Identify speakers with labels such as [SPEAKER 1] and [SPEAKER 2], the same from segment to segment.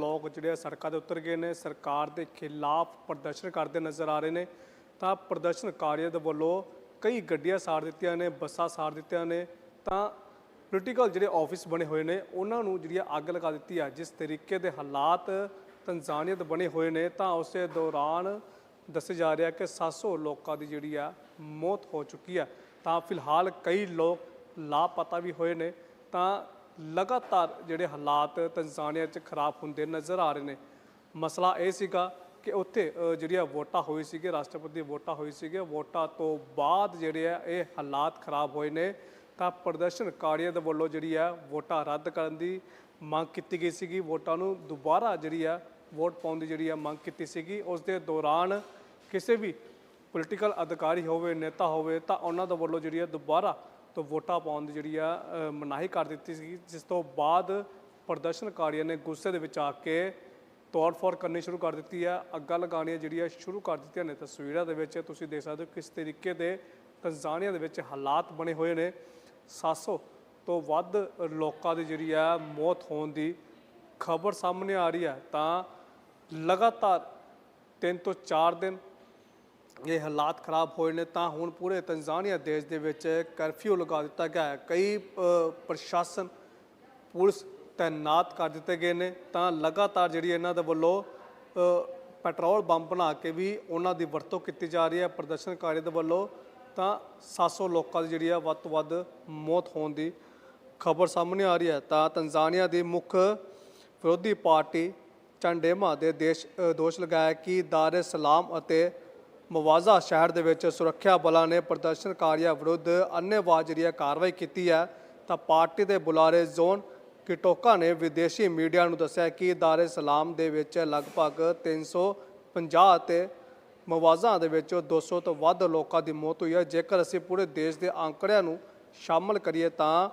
[SPEAKER 1] ਲੋਕ ਜਿਹੜੇ ਆ ਸੜਕਾਂ ਦੇ ਉਤਰ ਗਏ ਨੇ, ਸਰਕਾਰ ਦੇ ਖਿਲਾਫ ਪ੍ਰਦਰਸ਼ਨ ਕਰਦੇ ਨਜ਼ਰ ਆ ਰਹੇ ਨੇ। ਤਾਂ ਪ੍ਰਦਰਸ਼ਨਕਾਰੀਆਂ ਦੇ ਵੱਲੋਂ ਕਈ ਗੱਡੀਆਂ ਸਾੜ ਦਿੱਤੀਆਂ ਨੇ, ਬੱਸਾਂ ਸਾੜ ਦਿੱਤੀਆਂ ਨੇ। ਤਾਂ ਪੋਲੀਟੀਕਲ ਜਿਹੜੇ ਆਫਿਸ ਬਣੇ ਹੋਏ ਨੇ, ਉਹਨਾਂ ਨੂੰ ਜਿਹੜੀ ਆ ਅੱਗ ਲਗਾ ਦਿੱਤੀ ਆ। ਜਿਸ ਤਰੀਕੇ ਦੇ ਹਾਲਾਤ ਤੰਜ਼ਾਨੀਆ ਦੇ ਬਣੇ ਹੋਏ ਨੇ, ਤਾਂ ਉਸੇ ਦੌਰਾਨ ਦੱਸਿਆ ਜਾ ਰਿਹਾ ਕਿ 700 ਲੋਕਾਂ ਦੀ ਜਿਹੜੀ ਆ ਮੌਤ ਹੋ ਚੁੱਕੀ ਆ। ਤਾਂ ਫਿਲਹਾਲ ਕਈ ਲੋਕ ਲਾਪਤਾ ਵੀ ਹੋਏ ਨੇ। ਤਾਂ ਲਗਾਤਾਰ ਜਿਹੜੇ ਹਾਲਾਤ ਤੰਜ਼ਾਨੀਆ 'ਚ ਖਰਾਬ ਹੁੰਦੇ ਨਜ਼ਰ ਆ ਰਹੇ ਨੇ। ਮਸਲਾ ਇਹ ਸੀਗਾ ਕਿ ਉੱਥੇ ਜਿਹੜੀਆਂ ਵੋਟਾਂ ਹੋਈ ਸੀਗੇ, ਰਾਸ਼ਟਰਪਤੀ ਦੀ ਵੋਟਾਂ ਹੋਈ ਸੀਗੇ ਵੋਟਾਂ ਤੋਂ ਬਾਅਦ ਜਿਹੜੇ ਆ, ਇਹ ਹਾਲਾਤ ਖਰਾਬ ਹੋਏ ਨੇ। ਤਾਂ ਪ੍ਰਦਰਸ਼ਨਕਾਰੀਆਂ ਦੇ ਵੱਲੋਂ ਜਿਹੜੀ ਆ, ਵੋਟਾਂ ਰੱਦ ਕਰਨ ਦੀ ਮੰਗ ਕੀਤੀ ਗਈ ਸੀਗੀ। ਵੋਟਾਂ ਨੂੰ ਦੁਬਾਰਾ ਜਿਹੜੀ ਆ, ਵੋਟ ਪਾਉਣ ਦੀ ਜਿਹੜੀ ਆ, ਮੰਗ ਕੀਤੀ ਸੀਗੀ। ਉਸ ਦੇ ਦੌਰਾਨ ਕਿਸੇ ਵੀ ਪੋਲੀਟੀਕਲ ਅਧਿਕਾਰੀ ਹੋਵੇ, ਨੇਤਾ ਹੋਵੇ, ਤਾਂ ਉਹਨਾਂ ਦੇ ਵੱਲੋਂ ਜਿਹੜੀ ਆ, ਦੁਬਾਰਾ ਤੋਂ ਵੋਟਾਂ ਪਾਉਣ ਦੀ ਜਿਹੜੀ ਆ ਮਨਾਹੀ ਕਰ ਦਿੱਤੀ ਸੀ ਜਿਸ ਤੋਂ ਬਾਅਦ ਪ੍ਰਦਰਸ਼ਨਕਾਰੀਆਂ ਨੇ ਗੁੱਸੇ ਦੇ ਵਿੱਚ ਆ ਕੇ ਤੋੜ-ਫੋੜ ਕਰਨੀ ਸ਼ੁਰੂ ਕਰ ਦਿੱਤੀ ਆ। ਅੱਗਾਂ ਲਗਾਉਣੀਆਂ ਜਿਹੜੀਆਂ ਸ਼ੁਰੂ ਕਰ ਦਿੱਤੀਆਂ ਨੇ ਤਸਵੀਰਾਂ ਦੇ ਵਿੱਚ, ਤੁਸੀਂ ਦੇਖ ਸਕਦੇ ਹੋ ਕਿਸ ਤਰੀਕੇ ਦੇ ਤੰਜ਼ਾਨੀਆ ਦੇ ਵਿੱਚ ਹਾਲਾਤ ਬਣੇ ਹੋਏ ਨੇ। 700 ਤੋਂ ਵੱਧ ਲੋਕਾਂ ਦੀ ਜਿਹੜੀ ਆ, ਮੌਤ ਹੋਣ ਦੀ ਖਬਰ ਸਾਹਮਣੇ ਆ ਰਹੀ ਹੈ ਤਾਂ ਲਗਾਤਾਰ 3 ਤੋਂ 4 ਦਿਨ ਇਹ ਹਾਲਾਤ ਖਰਾਬ ਹੋਏ ਨੇ, ਤਾਂ ਹੁਣ ਪੂਰੇ ਤੰਜ਼ਾਨੀਆ ਦੇਸ਼ ਦੇ ਵਿੱਚ ਕਰਫਿਊ ਲਗਾ ਦਿੱਤਾ ਗਿਆ ਹੈ। ਕਈ ਪ੍ਰਸ਼ਾਸਨ, ਪੁਲਿਸ ਤਾਇਨਾਤ ਕਰ ਦਿੱਤੇ ਗਏ ਨੇ, ਤਾਂ ਲਗਾਤਾਰ ਜਿਹੜੀ ਇਹਨਾਂ ਦੇ ਵੱਲੋਂ ਪੈਟਰੋਲ ਬੰਬ ਬਣਾ ਕੇ ਵੀ ਉਹਨਾਂ ਦੀ ਵਰਤੋਂ ਕੀਤੀ ਜਾ ਰਹੀ ਹੈ, ਪ੍ਰਦਰਸ਼ਨਕਾਰੀ ਦੇ ਵੱਲੋਂ, ਤਾਂ 700 ਲੋਕਾਂ ਦੀ ਜਿਹੜੀ ਆ ਵੱਧ ਤੋਂ ਵੱਧ ਮੌਤ ਹੋਣ ਦੀ ਖਬਰ ਸਾਹਮਣੇ ਆ ਰਹੀ ਹੈ। ਤਾਂ ਤੰਜ਼ਾਨੀਆ ਦੀ ਮੁੱਖ ਵਿਰੋਧੀ ਪਾਰਟੀ ਚੰਡੇਮਾ ਦੇ ਦੇਸ਼ ਦੋਸ਼ ਲਗਾਇਆ ਕਿ ਦਾਰ ਸਲਾਮ ਅਤੇ ਮਵਾਜ਼ਾ ਸ਼ਹਿਰ ਦੇ ਵਿੱਚ ਸੁਰੱਖਿਆ ਬਲਾਂ ਨੇ ਪ੍ਰਦਰਸ਼ਨਕਾਰੀਆਂ ਵਿਰੁੱਧ ਅੰਨ੍ਹੇਵਾਹ ਜਿਹੜੀ ਹੈ ਕਾਰਵਾਈ ਕੀਤੀ ਹੈ। ਤਾਂ ਪਾਰਟੀ ਦੇ ਬੁਲਾਰੇ ਜ਼ੋਨ ਕਿਟੋਕਾ ਨੇ ਵਿਦੇਸ਼ੀ ਮੀਡੀਆ ਨੂੰ ਦੱਸਿਆ ਕਿ ਦਾਰੇ ਸਲਾਮ ਦੇ ਵਿੱਚ ਲਗਭਗ 350 ਅਤੇ ਮਵਾਜ਼ਾ ਦੇ ਵਿੱਚ 200 ਤੋਂ ਵੱਧ ਲੋਕਾਂ ਦੀ ਮੌਤ ਹੋਈ ਹੈ। ਜੇਕਰ ਅਸੀਂ ਪੂਰੇ ਦੇਸ਼ ਦੇ ਅੰਕੜਿਆਂ ਨੂੰ ਸ਼ਾਮਲ ਕਰੀਏ ਤਾਂ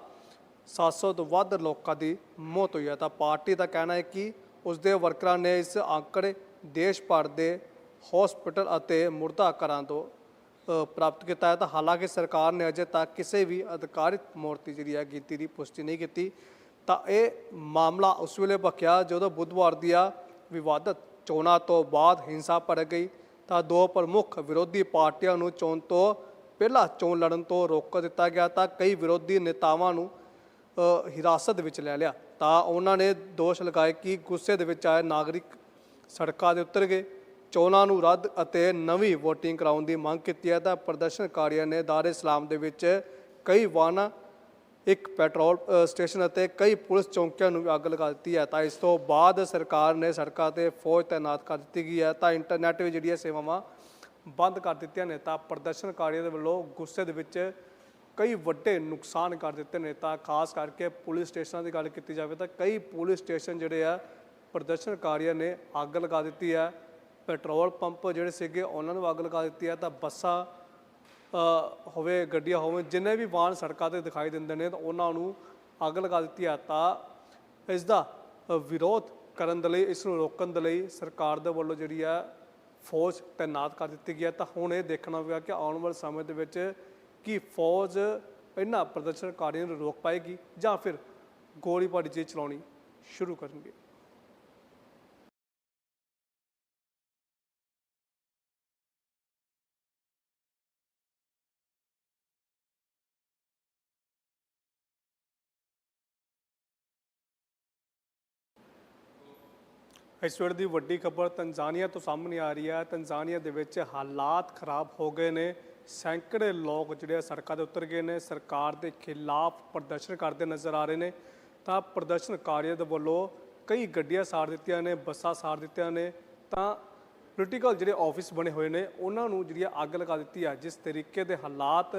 [SPEAKER 1] 700 ਤੋਂ ਵੱਧ ਲੋਕਾਂ ਦੀ ਮੌਤ ਹੋਈ ਹੈ। ਤਾਂ ਪਾਰਟੀ ਦਾ ਕਹਿਣਾ ਹੈ ਕਿ ਉਸ ਦੇ ਵਰਕਰਾਂ ਨੇ ਇਸ ਅੰਕੜੇ ਦੇਸ਼ ਭਰ ਦੇ ਹਸਪੀਟਲ ਅਤੇ ਮੁਰਦਾ ਘਰਾਂ ਤੋਂ ਪ੍ਰਾਪਤ ਕੀਤਾ ਹੈ। ਤਾਂ ਹਾਲਾਂਕਿ ਸਰਕਾਰ ਨੇ ਅਜੇ ਤੱਕ ਕਿਸੇ ਵੀ ਅਧਿਕਾਰਿਤ ਮੂਰਤੀ ਜਿਹੜੀ ਹੈ, ਗਿਣਤੀ ਦੀ ਪੁਸ਼ਟੀ ਨਹੀਂ ਕੀਤੀ। ਤਾਂ ਇਹ ਮਾਮਲਾ ਉਸ ਵੇਲੇ ਭਖਿਆ ਜਦੋਂ ਬੁੱਧਵਾਰ ਦੀਆਂ ਵਿਵਾਦਤ ਚੋਣਾਂ ਤੋਂ ਬਾਅਦ ਹਿੰਸਾ ਭੜਕ ਗਈ। ਤਾਂ ਦੋ ਪ੍ਰਮੁੱਖ ਵਿਰੋਧੀ ਪਾਰਟੀਆਂ ਨੂੰ ਚੋਣ ਤੋਂ ਪਹਿਲਾਂ ਚੋਣ ਲੜਨ ਤੋਂ ਰੋਕ ਦਿੱਤਾ ਗਿਆ ਤਾਂ ਕਈ ਵਿਰੋਧੀ ਨੇਤਾਵਾਂ ਨੂੰ ਹਿਰਾਸਤ ਵਿੱਚ ਲੈ ਲਿਆ। ਤਾਂ ਉਹਨਾਂ ਨੇ ਦੋਸ਼ ਲਗਾਏ ਕਿ ਗੁੱਸੇ ਦੇ ਵਿੱਚ ਆਏ ਨਾਗਰਿਕ ਸੜਕਾਂ ਦੇ ਉਤਰ ਗਏ। ਚੋਣਾਂ ਨੂੰ ਰੱਦ ਅਤੇ ਨਵੀਂ VOTING ਕਰਾਉਣ ਦੀ ਮੰਗ ਕੀਤੀ ਹੈ ਤਾਂ ਪ੍ਰਦਰਸ਼ਨਕਾਰੀਆਂ ਨੇ ਦਾਰ ਇਸਲਾਮ ਦੇ ਵਿੱਚ ਕਈ ਵਾਹਨਾਂ, ਇੱਕ ਪੈਟਰੋਲ ਸਟੇਸ਼ਨ ਅਤੇ ਕਈ ਪੁਲਿਸ ਚੌਂਕੀਆਂ ਨੂੰ ਵੀ ਅੱਗ ਲਗਾ ਦਿੱਤੀ ਹੈ। ਤਾਂ ਇਸ ਤੋਂ ਬਾਅਦ ਸਰਕਾਰ ਨੇ ਸੜਕਾਂ ਤੇ ਫੌਜ ਤਾਇਨਾਤ ਕਰ ਦਿੱਤੀ ਗਈ ਹੈ। ਤਾਂ ਇੰਟਰਨੈਟ ਵੀ ਜਿਹੜੀਆਂ ਸੇਵਾਵਾਂ ਬੰਦ ਕਰ ਦਿੱਤੀਆਂ ਨੇ, ਤਾਂ ਪ੍ਰਦਰਸ਼ਨਕਾਰੀਆਂ ਦੇ ਵੱਲੋਂ ਗੁੱਸੇ ਦੇ ਵਿੱਚ ਕਈ ਵੱਡੇ ਨੁਕਸਾਨ ਕਰ ਦਿੱਤੇ ਨੇ। ਤਾਂ ਖਾਸ ਕਰਕੇ ਪੁਲਿਸ ਸਟੇਸ਼ਨਾਂ ਦੀ ਗੱਲ ਕੀਤੀ ਜਾਵੇ ਤਾਂ ਕਈ ਪੁਲਿਸ ਸਟੇਸ਼ਨ ਜਿਹੜੇ ਆ, ਪ੍ਰਦਰਸ਼ਨਕਾਰੀਆਂ ਨੇ ਅੱਗ ਲਗਾ ਦਿੱਤੀ ਹੈ। ਪੈਟਰੋਲ ਪੰਪ ਜਿਹੜੇ ਸੀਗੇ, ਉਹਨਾਂ ਨੂੰ ਅੱਗ ਲਗਾ ਦਿੱਤੀ ਹੈ। ਤਾਂ ਬੱਸਾਂ ਹੋਵੇ, ਗੱਡੀਆਂ ਹੋਵੇ, ਜਿੰਨੇ ਵੀ ਵਾਹਨ ਸੜਕਾਂ ਤੇ ਦਿਖਾਈ ਦਿੰਦੇ ਨੇ, ਤਾਂ ਉਹਨਾਂ ਨੂੰ ਅੱਗ ਲਗਾ ਦਿੱਤੀ ਹੈ। ਤਾਂ ਇਸ ਦਾ ਵਿਰੋਧ ਕਰਨ ਦੇ ਲਈ, ਇਸ ਨੂੰ ਰੋਕਣ ਦੇ ਲਈ ਸਰਕਾਰ ਦੇ ਵੱਲੋਂ ਜਿਹੜੀ ਹੈ, ਫੌਜ ਤਾਇਨਾਤ ਕਰ ਦਿੱਤੀ ਗਈ ਹੈ। ਤਾਂ ਹੁਣ ਇਹ ਦੇਖਣਾ ਹੋਵੇਗਾ ਕਿ ਆਉਣ ਵਾਲੇ ਸਮੇਂ ਦੇ ਵਿੱਚ ਕੀ ਫੌਜ ਇਹਨਾਂ ਪ੍ਰਦਰਸ਼ਨਕਾਰੀਆਂ ਨੂੰ ਰੋਕ ਪਾਏਗੀ ਜਾਂ ਫਿਰ ਗੋਲੀਬਾਰੀ ਜੇ ਚਲਾਉਣੀ ਸ਼ੁਰੂ ਕਰਨਗੇ। ਇਸ ਵੇਲੇ ਦੀ ਵੱਡੀ ਖਬਰ ਤਨਜ਼ਾਨੀਆ ਤੋਂ ਸਾਹਮਣੇ ਆ ਰਹੀ ਹੈ। ਤਨਜ਼ਾਨੀਆ ਦੇ ਵਿੱਚ ਹਾਲਾਤ ਖਰਾਬ ਹੋ ਗਏ ਨੇ। ਸੈਂਕੜੇ ਲੋਕ ਜਿਹੜੇ ਆ ਸੜਕਾਂ 'ਤੇ ਉਤਰ ਗਏ ਨੇ। ਸਰਕਾਰ ਦੇ ਖਿਲਾਫ ਪ੍ਰਦਰਸ਼ਨ ਕਰਦੇ ਨਜ਼ਰ ਆ ਰਹੇ ਨੇ। ਤਾਂ ਪ੍ਰਦਰਸ਼ਨਕਾਰੀਆਂ ਦੇ ਵੱਲੋਂ ਕਈ ਗੱਡੀਆਂ ਸਾੜ ਦਿੱਤੀਆਂ ਨੇ, ਬੱਸਾਂ ਸਾੜ ਦਿੱਤੀਆਂ ਨੇ। ਤਾਂ ਪੋਲੀਟੀਕਲ ਜਿਹੜੇ ਆਫਿਸ ਬਣੇ ਹੋਏ ਨੇ, ਉਹਨਾਂ ਨੂੰ ਜਿਹੜੀ ਆ ਅੱਗ ਲਗਾ ਦਿੱਤੀ ਹੈ। ਜਿਸ ਤਰੀਕੇ ਦੇ ਹਾਲਾਤ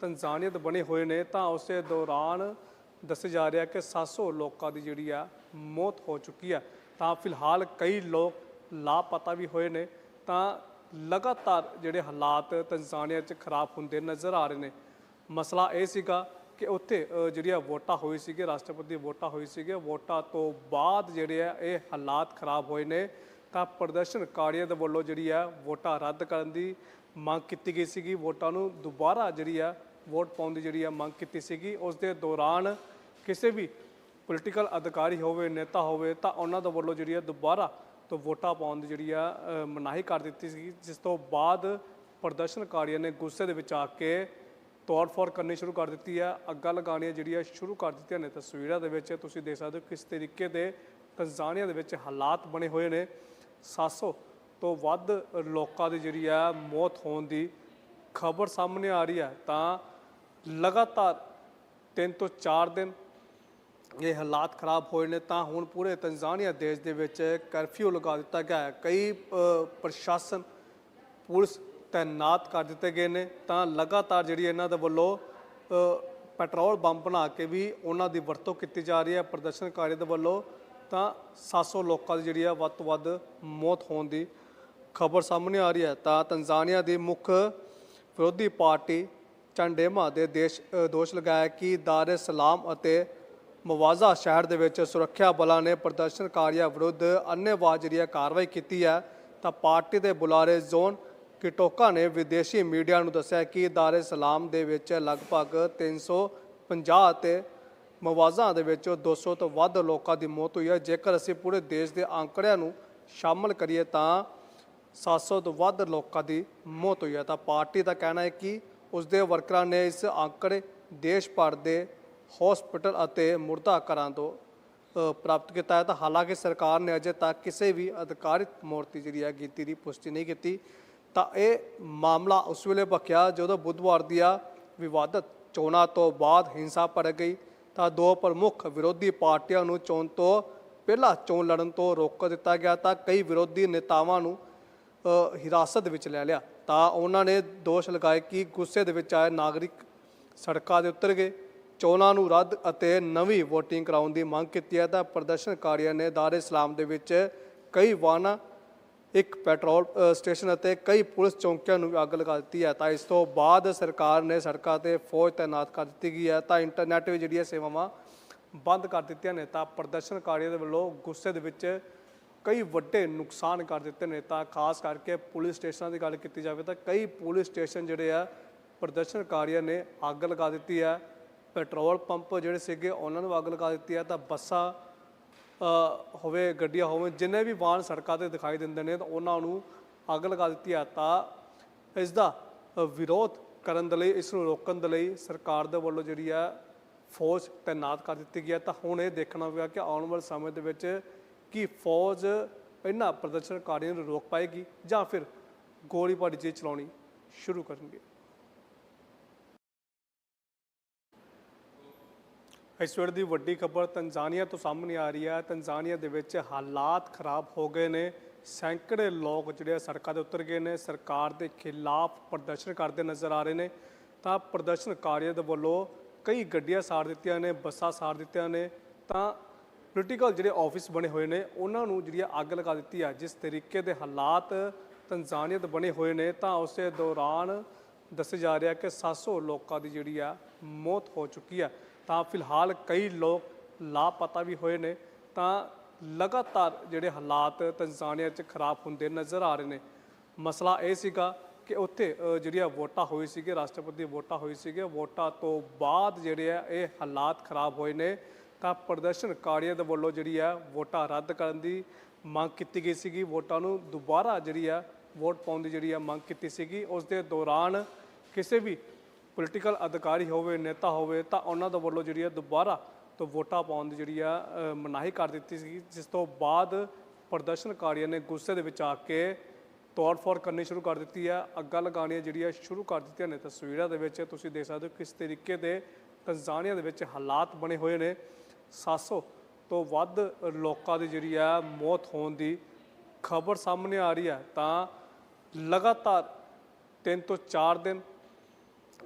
[SPEAKER 1] ਤੰਜ਼ਾਨੀਆ ਦੇ ਬਣੇ ਹੋਏ ਨੇ, ਤਾਂ ਉਸੇ ਦੌਰਾਨ ਦੱਸਿਆ ਜਾ ਰਿਹਾ ਕਿ 700 ਲੋਕਾਂ ਦੀ ਜਿਹੜੀ ਆ ਮੌਤ ਹੋ ਚੁੱਕੀ ਆ। ਤਾਂ ਫਿਲਹਾਲ ਕਈ ਲੋਕ ਲਾਪਤਾ ਵੀ ਹੋਏ ਨੇ। ਤਾਂ ਲਗਾਤਾਰ ਜਿਹੜੇ ਹਾਲਾਤ ਤੰਜ਼ਾਨੀਆ 'ਚ ਖਰਾਬ ਹੁੰਦੇ ਨਜ਼ਰ ਆ ਰਹੇ ਨੇ। ਮਸਲਾ ਇਹ ਸੀਗਾ ਕਿ ਉੱਥੇ ਜਿਹੜੀਆਂ ਵੋਟਾਂ ਹੋਈ ਸੀਗੇ ਰਾਸ਼ਟਰਪਤੀ ਦੀ ਵੋਟਾਂ ਹੋਈ ਸੀਗੇ ਵੋਟਾਂ ਤੋਂ ਬਾਅਦ ਜਿਹੜੇ ਆ ਇਹ ਹਾਲਾਤ ਖਰਾਬ ਹੋਏ ਨੇ। ਤਾਂ ਪ੍ਰਦਰਸ਼ਨਕਾਰੀਆਂ ਦੇ ਵੱਲੋਂ ਜਿਹੜੀ ਆ ਵੋਟਾਂ ਰੱਦ ਕਰਨ ਦੀ ਮੰਗ ਕੀਤੀ ਗਈ ਸੀਗੀ। ਵੋਟਾਂ ਨੂੰ ਦੁਬਾਰਾ ਜਿਹੜੀ ਆ ਵੋਟ ਪਾਉਣ ਦੀ ਜਿਹੜੀ ਆ ਮੰਗ ਕੀਤੀ ਸੀਗੀ ਉਸ ਦੇ ਦੌਰਾਨ ਕਿਸੇ ਵੀ ਪੋਲੀਟੀਕਲ ਅਧਿਕਾਰੀ ਹੋਵੇ, ਨੇਤਾ ਹੋਵੇ, ਤਾਂ ਉਹਨਾਂ ਦੇ ਵੱਲੋਂ ਜਿਹੜੀ ਆ ਦੁਬਾਰਾ ਤੋਂ ਵੋਟਾਂ ਪਾਉਣ ਦੀ ਜਿਹੜੀ ਆ ਮਨਾਹੀ ਕਰ ਦਿੱਤੀ ਸੀ ਜਿਸ ਤੋਂ ਬਾਅਦ ਪ੍ਰਦਰਸ਼ਨਕਾਰੀਆਂ ਨੇ ਗੁੱਸੇ ਦੇ ਵਿੱਚ ਆ ਕੇ ਤੋੜ-ਫੋੜ ਕਰਨੀ ਸ਼ੁਰੂ ਕਰ ਦਿੱਤੀ ਹੈ ਅੱਗਾਂ ਲਗਾਉਣੀਆਂ ਜਿਹੜੀਆਂ ਸ਼ੁਰੂ ਕਰ ਦਿੱਤੀਆਂ ਨੇ ਤਸਵੀਰਾਂ ਦੇ ਵਿੱਚ, ਤੁਸੀਂ ਦੇਖ ਸਕਦੇ ਹੋ ਕਿਸ ਤਰੀਕੇ ਦੇ ਤੰਜ਼ਾਨੀਆ ਦੇ ਵਿੱਚ ਹਾਲਾਤ ਬਣੇ ਹੋਏ ਨੇ। 700 ਤੋਂ ਵੱਧ ਲੋਕਾਂ ਦੀ ਜਿਹੜੀ ਆ ਮੌਤ ਹੋਣ ਦੀ ਖਬਰ ਸਾਹਮਣੇ ਆ ਰਹੀ ਹੈ ਤਾਂ ਲਗਾਤਾਰ 3 ਤੋਂ 4 ਦਿਨ ਇਹ ਹਾਲਾਤ ਖਰਾਬ ਹੋਏ ਨੇ, ਤਾਂ ਹੁਣ ਪੂਰੇ ਤੰਜ਼ਾਨੀਆ ਦੇਸ਼ ਦੇ ਵਿੱਚ ਕਰਫਿਊ ਲਗਾ ਦਿੱਤਾ ਗਿਆ ਹੈ। ਕਈ ਪ੍ਰਸ਼ਾਸਨ, ਪੁਲਿਸ ਤਾਇਨਾਤ ਕਰ ਦਿੱਤੇ ਗਏ ਨੇ, ਤਾਂ ਲਗਾਤਾਰ ਜਿਹੜੀ ਇਹਨਾਂ ਦੇ ਵੱਲੋਂ ਪੈਟਰੋਲ ਬੰਬ ਬਣਾ ਕੇ ਵੀ ਉਹਨਾਂ ਦੀ ਵਰਤੋਂ ਕੀਤੀ ਜਾ ਰਹੀ ਹੈ, ਪ੍ਰਦਰਸ਼ਨਕਾਰੀ ਦੇ ਵੱਲੋਂ, ਤਾਂ 700 ਲੋਕਾਂ ਦੀ ਜਿਹੜੀ ਆ ਵੱਧ ਤੋਂ ਵੱਧ ਮੌਤ ਹੋਣ ਦੀ ਖਬਰ ਸਾਹਮਣੇ ਆ ਰਹੀ ਹੈ। ਤਾਂ ਤੰਜ਼ਾਨੀਆ ਦੀ ਮੁੱਖ ਵਿਰੋਧੀ ਪਾਰਟੀ ਚੰਡੇਮਾ ਦੇ ਦੇਸ਼ ਦੋਸ਼ ਲਗਾਇਆ ਕਿ ਦਾਰ ਸਲਾਮ ਅਤੇ ਮਵਾਜ਼ਾ ਸ਼ਹਿਰ ਦੇ ਵਿੱਚ ਸੁਰੱਖਿਆ ਬਲਾਂ ਨੇ ਪ੍ਰਦਰਸ਼ਨਕਾਰੀਆਂ ਵਿਰੁੱਧ ਅੰਨ੍ਹੇਵਾਹ ਜਿਹੜੀ ਹੈ ਕਾਰਵਾਈ ਕੀਤੀ ਹੈ। ਤਾਂ ਪਾਰਟੀ ਦੇ ਬੁਲਾਰੇ ਜ਼ੋਨ ਕਿਟੋਕਾ ਨੇ ਵਿਦੇਸ਼ੀ ਮੀਡੀਆ ਨੂੰ ਦੱਸਿਆ ਕਿ ਦਾਰ ਸਲਾਮ ਦੇ ਵਿੱਚ ਲਗਭਗ 350 ਅਤੇ ਮਵਾਜ਼ਾ ਦੇ ਵਿੱਚ 200 ਤੋਂ ਵੱਧ ਲੋਕਾਂ ਦੀ ਮੌਤ ਹੋਈ ਹੈ। ਜੇਕਰ ਅਸੀਂ ਪੂਰੇ ਦੇਸ਼ ਦੇ ਅੰਕੜਿਆਂ ਨੂੰ ਸ਼ਾਮਲ ਕਰੀਏ ਤਾਂ 700 ਤੋਂ ਵੱਧ ਲੋਕਾਂ ਦੀ ਮੌਤ ਹੋਈ ਹੈ। ਤਾਂ ਪਾਰਟੀ ਦਾ ਕਹਿਣਾ ਹੈ ਕਿ ਉਸ ਦੇ ਵਰਕਰਾਂ ਨੇ ਇਸ ਅੰਕੜੇ ਦੇਸ਼ ਭਰ ਦੇ ਹਸਪੀਟਲ ਅਤੇ ਮੁਰਦਾ ਘਰਾਂ ਤੋਂ ਪ੍ਰਾਪਤ ਕੀਤਾ ਹੈ। ਤਾਂ ਹਾਲਾਂਕਿ ਸਰਕਾਰ ਨੇ ਅਜੇ ਤੱਕ ਕਿਸੇ ਵੀ ਅਧਿਕਾਰਿਤ ਮੂਰਤੀ ਜਿਹੜੀ ਹੈ ਗਿਣਤੀ ਦੀ ਪੁਸ਼ਟੀ ਨਹੀਂ ਕੀਤੀ। ਤਾਂ ਇਹ ਮਾਮਲਾ ਉਸ ਵੇਲੇ ਭਖਿਆ ਜਦੋਂ ਬੁੱਧਵਾਰ ਦੀਆਂ ਵਿਵਾਦਤ ਚੋਣਾਂ ਤੋਂ ਬਾਅਦ ਹਿੰਸਾ ਭੜਕ ਗਈ। ਤਾਂ ਦੋ ਪ੍ਰਮੁੱਖ ਵਿਰੋਧੀ ਪਾਰਟੀਆਂ ਨੂੰ ਚੋਣ ਤੋਂ ਪਹਿਲਾਂ ਚੋਣ ਲੜਨ ਤੋਂ ਰੋਕ ਦਿੱਤਾ ਗਿਆ ਤਾਂ ਕਈ ਵਿਰੋਧੀ ਨੇਤਾਵਾਂ ਨੂੰ ਹਿਰਾਸਤ ਵਿੱਚ ਲੈ ਲਿਆ। ਤਾਂ ਉਹਨਾਂ ਨੇ ਦੋਸ਼ ਲਗਾਏ ਕਿ ਗੁੱਸੇ ਦੇ ਵਿੱਚ ਆਏ ਨਾਗਰਿਕ ਸੜਕਾਂ ਦੇ ਉਤਰ ਗਏ। ਚੋਣਾਂ ਨੂੰ ਰੱਦ ਅਤੇ ਨਵੀਂ VOTING ਕਰਾਉਣ ਦੀ ਮੰਗ ਕੀਤੀ ਹੈ ਤਾਂ ਪ੍ਰਦਰਸ਼ਨਕਾਰੀਆਂ ਨੇ ਦਾਰ ਇਸਲਾਮ ਦੇ ਵਿੱਚ ਕਈ ਵਾਹਨਾਂ, ਇੱਕ ਪੈਟਰੋਲ ਸਟੇਸ਼ਨ ਅਤੇ ਕਈ ਪੁਲਿਸ ਚੌਂਕੀਆਂ ਨੂੰ ਅੱਗ ਲਗਾ ਦਿੱਤੀ ਹੈ। ਤਾਂ ਇਸ ਤੋਂ ਬਾਅਦ ਸਰਕਾਰ ਨੇ ਸੜਕਾਂ ਤੇ ਫੌਜ ਤਾਇਨਾਤ ਕਰ ਦਿੱਤੀ ਗਈ ਹੈ। ਤਾਂ ਇੰਟਰਨੈਟ ਵੀ ਜਿਹੜੀਆਂ ਸੇਵਾਵਾਂ ਬੰਦ ਕਰ ਦਿੱਤੀਆਂ ਨੇ ਤਾਂ ਪ੍ਰਦਰਸ਼ਨਕਾਰੀਆਂ ਦੇ ਵੱਲੋਂ ਗੁੱਸੇ ਦੇ ਵਿੱਚ ਕਈ ਵੱਡੇ ਨੁਕਸਾਨ ਕਰ ਦਿੱਤੇ ਨੇ, ਤਾਂ ਖਾਸ ਕਰਕੇ ਪੁਲਿਸ ਸਟੇਸ਼ਨਾਂ ਦੀ ਗੱਲ ਕੀਤੀ ਜਾਵੇ ਤਾਂ ਕਈ ਪੁਲਿਸ ਸਟੇਸ਼ਨ ਜਿਹੜੇ ਆ, ਪ੍ਰਦਰਸ਼ਨਕਾਰੀਆਂ ਨੇ ਅੱਗ ਲਗਾ ਦਿੱਤੀ ਹੈ ਪੈਟਰੋਲ ਪੰਪ ਜਿਹੜੇ ਸੀਗੇ ਉਹਨਾਂ ਨੂੰ ਅੱਗ ਲਗਾ ਦਿੱਤੀ ਹੈ ਤਾਂ ਬੱਸਾਂ ਹੋਵੇ ਗੱਡੀਆਂ ਹੋਵੇ, ਜਿੰਨੇ ਵੀ ਵਾਹਨ ਸੜਕਾਂ ਤੇ ਦਿਖਾਈ ਦਿੰਦੇ ਨੇ, ਤਾਂ ਉਹਨਾਂ ਨੂੰ ਅੱਗ ਲਗਾ ਦਿੱਤੀ ਹੈ ਤਾਂ ਇਸ ਦਾ ਵਿਰੋਧ ਕਰਨ ਦੇ ਲਈ, ਇਸ ਨੂੰ ਰੋਕਣ ਦੇ ਲਈ ਸਰਕਾਰ ਦੇ ਵੱਲੋਂ ਜਿਹੜੀ ਹੈ ਫੌਜ ਤਾਇਨਾਤ ਕਰ ਦਿੱਤੀ ਗਈ ਹੈ ਤਾਂ ਹੁਣ ਇਹ ਦੇਖਣਾ ਹੋਵੇਗਾ ਕਿ ਆਉਣ ਵਾਲੇ ਸਮੇਂ ਦੇ ਵਿੱਚ ਕਿ ਫੌਜ ਇਹਨਾਂ ਪ੍ਰਦਰਸ਼ਨਕਾਰੀਆਂ ਨੂੰ ਰੋਕ ਪਾਏਗੀ ਜਾਂ ਫਿਰ ਗੋਲੀਬਾਰੀ ਜੇ ਚਲਾਉਣੀ ਸ਼ੁਰੂ ਕਰਨਗੇ। ਇਸ ਵੇਲੇ ਦੀ ਵੱਡੀ ਖਬਰ ਤੰਜ਼ਾਨੀਆ ਤੋਂ ਸਾਹਮਣੇ ਆ ਰਹੀ ਹੈ। ਤੰਜ਼ਾਨੀਆ ਦੇ ਵਿੱਚ ਹਾਲਾਤ ਖਰਾਬ ਹੋ ਗਏ ਨੇ। ਸੈਂਕੜੇ ਲੋਕ ਜਿਹੜੇ ਆ ਸੜਕਾਂ ਤੇ ਉਤਰ ਗਏ ਨੇ। ਸਰਕਾਰ ਦੇ ਖਿਲਾਫ ਪ੍ਰਦਰਸ਼ਨ ਕਰਦੇ ਨਜ਼ਰ ਆ ਰਹੇ ਨੇ। ਤਾਂ ਪ੍ਰਦਰਸ਼ਨਕਾਰੀਆਂ ਦੇ ਵੱਲੋਂ ਕਈ ਗੱਡੀਆਂ ਸਾੜ ਦਿੱਤੀਆਂ ਨੇ, ਬੱਸਾਂ ਸਾੜ ਦਿੱਤੀਆਂ ਨੇ। ਤਾਂ ਪੋਲੀਟੀਕਲ ਜਿਹੜੇ ਆਫਿਸ ਬਣੇ ਹੋਏ ਨੇ, ਉਹਨਾਂ ਨੂੰ ਜਿਹੜੀ ਆ ਅੱਗ ਲਗਾ ਦਿੱਤੀ ਆ। ਜਿਸ ਤਰੀਕੇ ਦੇ ਹਾਲਾਤ ਤੰਜ਼ਾਨੀਆ ਦੇ ਬਣੇ ਹੋਏ ਨੇ, ਤਾਂ ਉਸੇ ਦੌਰਾਨ ਦੱਸਿਆ ਜਾ ਰਿਹਾ ਕਿ 700 ਲੋਕਾਂ ਦੀ ਜਿਹੜੀ ਆ ਮੌਤ ਹੋ ਚੁੱਕੀ ਆ। ਤਾਂ ਫਿਲਹਾਲ ਕਈ ਲੋਕ ਲਾਪਤਾ ਵੀ ਹੋਏ ਨੇ, ਤਾਂ ਲਗਾਤਾਰ ਜਿਹੜੇ ਹਾਲਾਤ ਤੰਜ਼ਾਨੀਆ 'ਚ ਖਰਾਬ ਹੁੰਦੇ ਨਜ਼ਰ ਆ ਰਹੇ ਨੇ। ਮਸਲਾ ਇਹ ਸੀਗਾ ਕਿ ਉੱਥੇ ਜਿਹੜੀਆਂ ਵੋਟਾਂ ਹੋਈ ਸੀਗੇ ਰਾਸ਼ਟਰਪਤੀ ਦੀ ਵੋਟਾਂ ਹੋਈ ਸੀਗੇ ਵੋਟਾਂ ਤੋਂ ਬਾਅਦ ਜਿਹੜੇ ਆ ਇਹ ਹਾਲਾਤ ਖਰਾਬ ਹੋਏ ਨੇ। ਤਾਂ ਪ੍ਰਦਰਸ਼ਨਕਾਰੀਆਂ ਦੇ ਵੱਲੋਂ ਜਿਹੜੀ ਆ ਵੋਟਾਂ ਰੱਦ ਕਰਨ ਦੀ ਮੰਗ ਕੀਤੀ ਗਈ ਸੀਗੀ। ਵੋਟਾਂ ਨੂੰ ਦੁਬਾਰਾ ਜਿਹੜੀ ਆ ਵੋਟ ਪਾਉਣ ਦੀ ਜਿਹੜੀ ਆ ਮੰਗ ਕੀਤੀ ਸੀਗੀ। ਉਸ ਦੇ ਦੌਰਾਨ ਕਿਸੇ ਵੀ ਪੋਲੀਟੀਕਲ ਅਧਿਕਾਰੀ ਹੋਵੇ, ਨੇਤਾ ਹੋਵੇ, ਤਾਂ ਉਹਨਾਂ ਦੇ ਵੱਲੋਂ ਜਿਹੜੀ ਆ ਦੁਬਾਰਾ ਤੋਂ ਵੋਟਾਂ ਪਾਉਣ ਦੀ ਜਿਹੜੀ ਆ ਮਨਾਹੀ ਕਰ ਦਿੱਤੀ ਸੀ ਜਿਸ ਤੋਂ ਬਾਅਦ ਪ੍ਰਦਰਸ਼ਨਕਾਰੀਆਂ ਨੇ ਗੁੱਸੇ ਦੇ ਵਿੱਚ ਆ ਕੇ ਤੋੜ-ਫੋੜ ਕਰਨੀ ਸ਼ੁਰੂ ਕਰ ਦਿੱਤੀ ਹੈ ਅੱਗਾਂ ਲਗਾਉਣੀਆਂ ਜਿਹੜੀਆਂ ਸ਼ੁਰੂ ਕਰ ਦਿੱਤੀਆਂ ਨੇ ਤਸਵੀਰਾਂ ਦੇ ਵਿੱਚ, ਤੁਸੀਂ ਦੇਖ ਸਕਦੇ ਹੋ ਕਿਸ ਤਰੀਕੇ ਦੇ ਤੰਜ਼ਾਨੀਆ ਦੇ ਵਿੱਚ ਹਾਲਾਤ ਬਣੇ ਹੋਏ ਨੇ। 700 ਤੋਂ ਵੱਧ ਲੋਕਾਂ ਦੀ ਜਿਹੜੀ ਹੈ ਮੌਤ ਹੋਣ ਦੀ ਖਬਰ ਸਾਹਮਣੇ ਆ ਰਹੀ ਹੈ, ਤਾਂ ਲਗਾਤਾਰ 3 ਤੋਂ 4 ਦਿਨ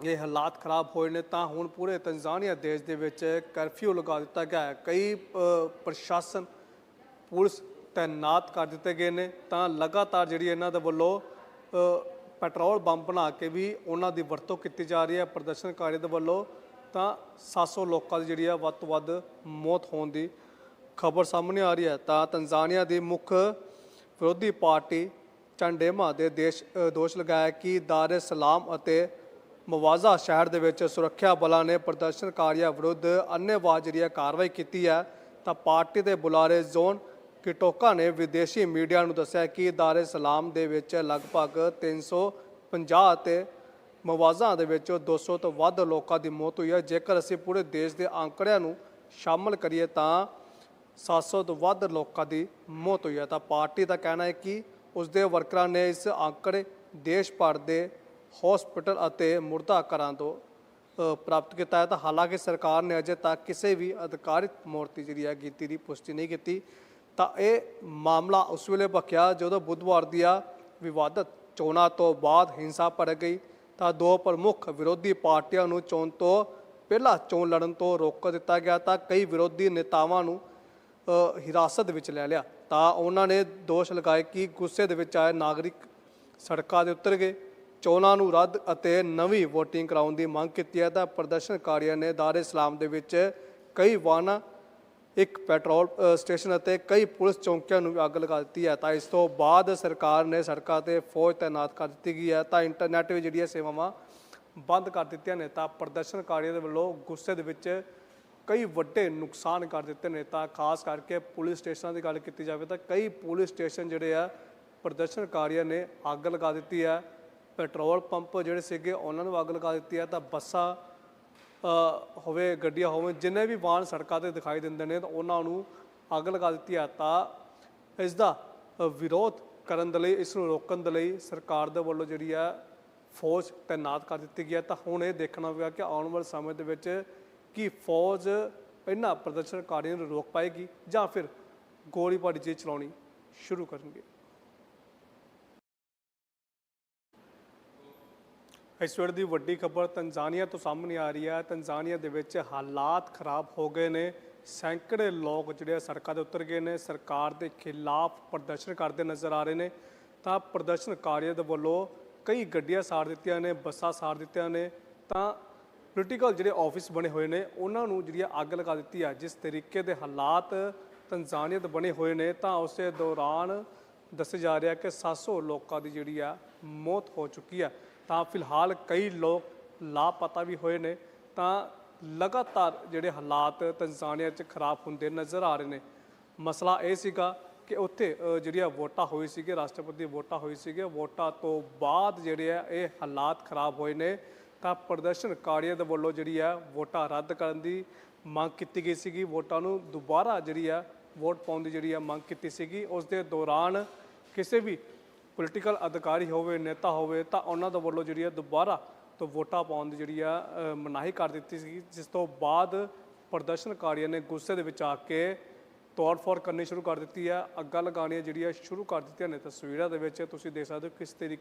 [SPEAKER 1] ਇਹ ਹਾਲਾਤ ਖਰਾਬ ਹੋਏ ਨੇ, ਤਾਂ ਹੁਣ ਪੂਰੇ ਤੰਜ਼ਾਨੀਆ ਦੇਸ਼ ਦੇ ਵਿੱਚ ਕਰਫਿਊ ਲਗਾ ਦਿੱਤਾ ਗਿਆ ਹੈ। ਕਈ ਪ੍ਰਸ਼ਾਸਨ, ਪੁਲਿਸ ਤਾਇਨਾਤ ਕਰ ਦਿੱਤੇ ਗਏ ਨੇ, ਤਾਂ ਲਗਾਤਾਰ ਜਿਹੜੀ ਇਹਨਾਂ ਦੇ ਵੱਲੋਂ ਪੈਟਰੋਲ ਬੰਬ ਬਣਾ ਕੇ ਵੀ ਉਹਨਾਂ ਦੀ ਵਰਤੋਂ ਕੀਤੀ ਜਾ ਰਹੀ ਹੈ। ਪ੍ਰਦਰਸ਼ਨਕਾਰੀ ਦੇ ਵੱਲੋਂ ਤਾਂ 700 ਲੋਕਾਂ ਦੀ ਜਿਹੜੀ ਆ ਵੱਧ ਤੋਂ ਵੱਧ ਮੌਤ ਹੋਣ ਦੀ ਖਬਰ ਸਾਹਮਣੇ ਆ ਰਹੀ ਹੈ। ਤਾਂ ਤਨਜ਼ਾਨੀਆ ਦੀ ਮੁੱਖ ਵਿਰੋਧੀ ਪਾਰਟੀ ਚੰਡੇਮਾ ਦੇ ਦੇਸ਼ ਦੋਸ਼ ਲਗਾਇਆ ਕਿ ਦਾਰ ਸਲਾਮ ਅਤੇ ਮਵਾਜ਼ਾ ਸ਼ਹਿਰ ਦੇ ਵਿੱਚ ਸੁਰੱਖਿਆ ਬਲਾਂ ਨੇ ਪ੍ਰਦਰਸ਼ਨਕਾਰੀਆਂ ਵਿਰੁੱਧ ਅੰਨ੍ਹੇਵਾਹ ਜਿਹੜੀ ਹੈ ਕਾਰਵਾਈ ਕੀਤੀ ਹੈ। ਤਾਂ ਪਾਰਟੀ ਦੇ ਬੁਲਾਰੇ ਜ਼ੋਨ ਕਿਟੋਕਾ ਨੇ ਵਿਦੇਸ਼ੀ ਮੀਡੀਆ ਨੂੰ ਦੱਸਿਆ ਕਿ ਦਾਰੇ ਸਲਾਮ ਦੇ ਵਿੱਚ ਲਗਭਗ 350 ਅਤੇ ਮਵਾਜ਼ਾਂ ਦੇ ਵਿੱਚ 200 ਤੋਂ ਵੱਧ ਲੋਕਾਂ ਦੀ ਮੌਤ ਹੋਈ ਹੈ। ਜੇਕਰ ਅਸੀਂ ਪੂਰੇ ਦੇਸ਼ ਦੇ ਅੰਕੜਿਆਂ ਨੂੰ ਸ਼ਾਮਲ ਕਰੀਏ ਤਾਂ 700 ਤੋਂ ਵੱਧ ਲੋਕਾਂ ਦੀ ਮੌਤ ਹੋਈ ਹੈ। ਤਾਂ ਪਾਰਟੀ ਦਾ ਕਹਿਣਾ ਹੈ ਕਿ ਉਸ ਦੇ ਵਰਕਰਾਂ ਨੇ ਇਸ ਅੰਕੜੇ ਦੇਸ਼ ਭਰ ਦੇ ਹਸਪੀਟਲ ਅਤੇ ਮੁਰਦਾ ਘਰਾਂ ਤੋਂ ਪ੍ਰਾਪਤ ਕੀਤਾ ਹੈ। ਤਾਂ ਹਾਲਾਂਕਿ ਸਰਕਾਰ ਨੇ ਅਜੇ ਤੱਕ ਕਿਸੇ ਵੀ ਅਧਿਕਾਰਿਤ ਮੂਰਤੀ ਜਿਹੜੀ ਹੈ ਗਿਣਤੀ ਦੀ ਪੁਸ਼ਟੀ ਨਹੀਂ ਕੀਤੀ। ਤਾਂ ਇਹ ਮਾਮਲਾ ਉਸ ਵੇਲੇ ਭਖਿਆ ਜਦੋਂ ਬੁੱਧਵਾਰ ਦੀਆਂ ਵਿਵਾਦਤ ਚੋਣਾਂ ਤੋਂ ਬਾਅਦ ਹਿੰਸਾ ਭੜਕ ਗਈ। ਤਾਂ ਦੋ ਪ੍ਰਮੁੱਖ ਵਿਰੋਧੀ ਪਾਰਟੀਆਂ ਨੂੰ ਚੋਣ ਤੋਂ ਪਹਿਲਾਂ ਚੋਣ ਲੜਨ ਤੋਂ ਰੋਕ ਦਿੱਤਾ ਗਿਆ ਤਾਂ ਕਈ ਵਿਰੋਧੀ ਨੇਤਾਵਾਂ ਨੂੰ ਹਿਰਾਸਤ ਵਿੱਚ ਲੈ ਲਿਆ। ਤਾਂ ਉਹਨਾਂ ਨੇ ਦੋਸ਼ ਲਗਾਏ ਕਿ ਗੁੱਸੇ ਦੇ ਵਿੱਚ ਆਏ ਨਾਗਰਿਕ ਸੜਕਾਂ ਦੇ ਉਤਰ ਗਏ। ਚੋਣਾਂ ਨੂੰ ਰੱਦ ਅਤੇ ਨਵੀਂ VOTING ਕਰਾਉਣ ਦੀ ਮੰਗ ਕੀਤੀ ਹੈ ਤਾਂ ਪ੍ਰਦਰਸ਼ਨਕਾਰੀਆਂ ਨੇ ਦਾਰ ਸਲਾਮ ਦੇ ਵਿੱਚ ਕਈ ਵਾਹਨਾਂ ਇੱਕ ਪੈਟਰੋਲ ਸਟੇਸ਼ਨ ਅਤੇ ਕਈ ਪੁਲਿਸ ਚੌਂਕੀਆਂ ਨੂੰ ਵੀ ਅੱਗ ਲਗਾ ਦਿੱਤੀ ਹੈ। ਤਾਂ ਇਸ ਤੋਂ ਬਾਅਦ ਸਰਕਾਰ ਨੇ ਸੜਕਾਂ ਤੇ ਫੌਜ ਤਾਇਨਾਤ ਕਰ ਦਿੱਤੀ ਗਈ ਹੈ। ਤਾਂ ਇੰਟਰਨੈਟ ਵੀ ਜਿਹੜੀਆਂ ਸੇਵਾਵਾਂ ਬੰਦ ਕਰ ਦਿੱਤੀਆਂ ਨੇ, ਤਾਂ ਪ੍ਰਦਰਸ਼ਨਕਾਰੀਆਂ ਦੇ ਵੱਲੋਂ ਗੁੱਸੇ ਦੇ ਵਿੱਚ ਕਈ ਵੱਡੇ ਨੁਕਸਾਨ ਕਰ ਦਿੱਤੇ ਨੇ। ਤਾਂ ਖਾਸ ਕਰਕੇ ਪੁਲਿਸ ਸਟੇਸ਼ਨਾਂ ਦੀ ਗੱਲ ਕੀਤੀ ਜਾਵੇ ਤਾਂ ਕਈ ਪੁਲਿਸ ਸਟੇਸ਼ਨ ਜਿਹੜੇ ਆ, ਪ੍ਰਦਰਸ਼ਨਕਾਰੀਆਂ ਨੇ ਅੱਗ ਲਗਾ ਦਿੱਤੀ ਹੈ। ਪੈਟਰੋਲ ਪੰਪ ਜਿਹੜੇ ਸੀਗੇ, ਉਹਨਾਂ ਨੂੰ ਅੱਗ ਲਗਾ ਦਿੱਤੀ ਹੈ। ਤਾਂ ਬੱਸਾਂ ਹੋਵੇ, ਗੱਡੀਆਂ ਹੋਵੇ, ਜਿੰਨੇ ਵੀ ਵਾਹਨ ਸੜਕਾਂ ਤੇ ਦਿਖਾਈ ਦਿੰਦੇ ਨੇ, ਤਾਂ ਉਹਨਾਂ ਨੂੰ ਅੱਗ ਲਗਾ ਦਿੱਤੀ ਹੈ। ਤਾਂ ਇਸ ਦਾ ਵਿਰੋਧ ਕਰਨ ਦੇ ਲਈ, ਇਸ ਨੂੰ ਰੋਕਣ ਦੇ ਲਈ ਸਰਕਾਰ ਦੇ ਵੱਲੋਂ ਜਿਹੜੀ ਹੈ, ਫੌਜ ਤਾਇਨਾਤ ਕਰ ਦਿੱਤੀ ਗਈ ਹੈ। ਤਾਂ ਹੁਣ ਇਹ ਦੇਖਣਾ ਹੋਵੇਗਾ ਕਿ ਆਉਣ ਵਾਲੇ ਸਮੇਂ ਦੇ ਵਿੱਚ ਕੀ ਫੌਜ ਇਹਨਾਂ ਪ੍ਰਦਰਸ਼ਨਕਾਰੀਆਂ ਨੂੰ ਰੋਕ ਪਾਏਗੀ ਜਾਂ ਫਿਰ ਗੋਲੀਬਾਰੀ ਜੇ ਚਲਾਉਣੀ ਸ਼ੁਰੂ ਕਰਨਗੇ। ਇਸ ਵੇਲੇ ਦੀ ਵੱਡੀ ਖਬਰ ਤਨਜ਼ਾਨੀਆ ਤੋਂ ਸਾਹਮਣੇ ਆ ਰਹੀ ਹੈ। ਤਨਜ਼ਾਨੀਆ ਦੇ ਵਿੱਚ ਹਾਲਾਤ ਖਰਾਬ ਹੋ ਗਏ ਨੇ। ਸੈਂਕੜੇ ਲੋਕ ਜਿਹੜੇ ਆ ਸੜਕਾਂ ਦੇ ਉਤਰ ਗਏ ਨੇ। ਸਰਕਾਰ ਦੇ ਖਿਲਾਫ ਪ੍ਰਦਰਸ਼ਨ ਕਰਦੇ ਨਜ਼ਰ ਆ ਰਹੇ ਨੇ। ਤਾਂ ਪ੍ਰਦਰਸ਼ਨਕਾਰੀਆਂ ਦੇ ਵੱਲੋਂ ਕਈ ਗੱਡੀਆਂ ਸਾੜ ਦਿੱਤੀਆਂ ਨੇ, ਬੱਸਾਂ ਸਾੜ ਦਿੱਤੀਆਂ ਨੇ। ਤਾਂ ਪੋਲੀਟੀਕਲ ਜਿਹੜੇ ਆਫਿਸ ਬਣੇ ਹੋਏ ਨੇ, ਉਹਨਾਂ ਨੂੰ ਜਿਹੜੀ ਆ ਅੱਗ ਲਗਾ ਦਿੱਤੀ ਆ। ਜਿਸ ਤਰੀਕੇ ਦੇ ਹਾਲਾਤ ਤੰਜ਼ਾਨੀਆ ਦੇ ਬਣੇ ਹੋਏ ਨੇ, ਤਾਂ ਉਸੇ ਦੌਰਾਨ ਦੱਸਿਆ ਜਾ ਰਿਹਾ ਕਿ 700 ਲੋਕਾਂ ਦੀ ਜਿਹੜੀ ਆ ਮੌਤ ਹੋ ਚੁੱਕੀ ਆ। ਤਾਂ ਫਿਲਹਾਲ ਕਈ ਲੋਕ ਲਾਪਤਾ ਵੀ ਹੋਏ ਨੇ, ਤਾਂ ਲਗਾਤਾਰ ਜਿਹੜੇ ਹਾਲਾਤ ਤੰਜ਼ਾਨੀਆ 'ਚ ਖਰਾਬ ਹੁੰਦੇ ਨਜ਼ਰ ਆ ਰਹੇ ਨੇ। ਮਸਲਾ ਇਹ ਸੀਗਾ ਕਿ ਉੱਥੇ ਜਿਹੜੀਆਂ ਵੋਟਾਂ ਹੋਈ ਸੀਗੇ ਰਾਸ਼ਟਰਪਤੀ ਦੀ ਵੋਟਾਂ ਹੋਈ ਸੀਗੇ ਵੋਟਾਂ ਤੋਂ ਬਾਅਦ ਜਿਹੜੇ ਆ, ਇਹ ਹਾਲਾਤ ਖਰਾਬ ਹੋਏ ਨੇ। ਤਾਂ ਪ੍ਰਦਰਸ਼ਨਕਾਰੀਆਂ ਦੇ ਵੱਲੋਂ ਜਿਹੜੀ ਆ, ਵੋਟਾਂ ਰੱਦ ਕਰਨ ਦੀ ਮੰਗ ਕੀਤੀ ਗਈ ਸੀਗੀ। ਵੋਟਾਂ ਨੂੰ ਦੁਬਾਰਾ ਜਿਹੜੀ ਆ, ਵੋਟ ਪਾਉਣ ਦੀ ਜਿਹੜੀ ਆ ਮੰਗ ਕੀਤੀ ਸੀਗੀ। ਉਸ ਦੇ ਦੌਰਾਨ ਕਿਸੇ ਵੀ ਪੋਲੀਟੀਕਲ ਅਧਿਕਾਰੀ ਹੋਵੇ, ਨੇਤਾ ਹੋਵੇ, ਤਾਂ ਉਹਨਾਂ ਦੇ ਵੱਲੋਂ ਜਿਹੜੀ ਆ ਦੁਬਾਰਾ ਤੋਂ ਵੋਟਾਂ ਪਾਉਣ ਦੀ ਜਿਹੜੀ ਆ ਮਨਾਹੀ ਕਰ ਦਿੱਤੀ ਸੀ ਜਿਸ ਤੋਂ ਬਾਅਦ ਪ੍ਰਦਰਸ਼ਨਕਾਰੀਆਂ ਨੇ ਗੁੱਸੇ ਦੇ ਵਿੱਚ ਆ ਕੇ ਤੋੜ-ਫੋੜ ਕਰਨੀ ਸ਼ੁਰੂ ਕਰ ਦਿੱਤੀ ਆ ਅੱਗਾਂ ਲਗਾਉਣੀਆਂ ਜਿਹੜੀਆਂ ਸ਼ੁਰੂ ਕਰ ਦਿੱਤੀਆਂ ਨੇ ਤਸਵੀਰਾਂ ਦੇ ਵਿੱਚ, ਤੁਸੀਂ ਦੇਖ ਸਕਦੇ ਹੋ ਕਿਸ ਤਰੀਕੇ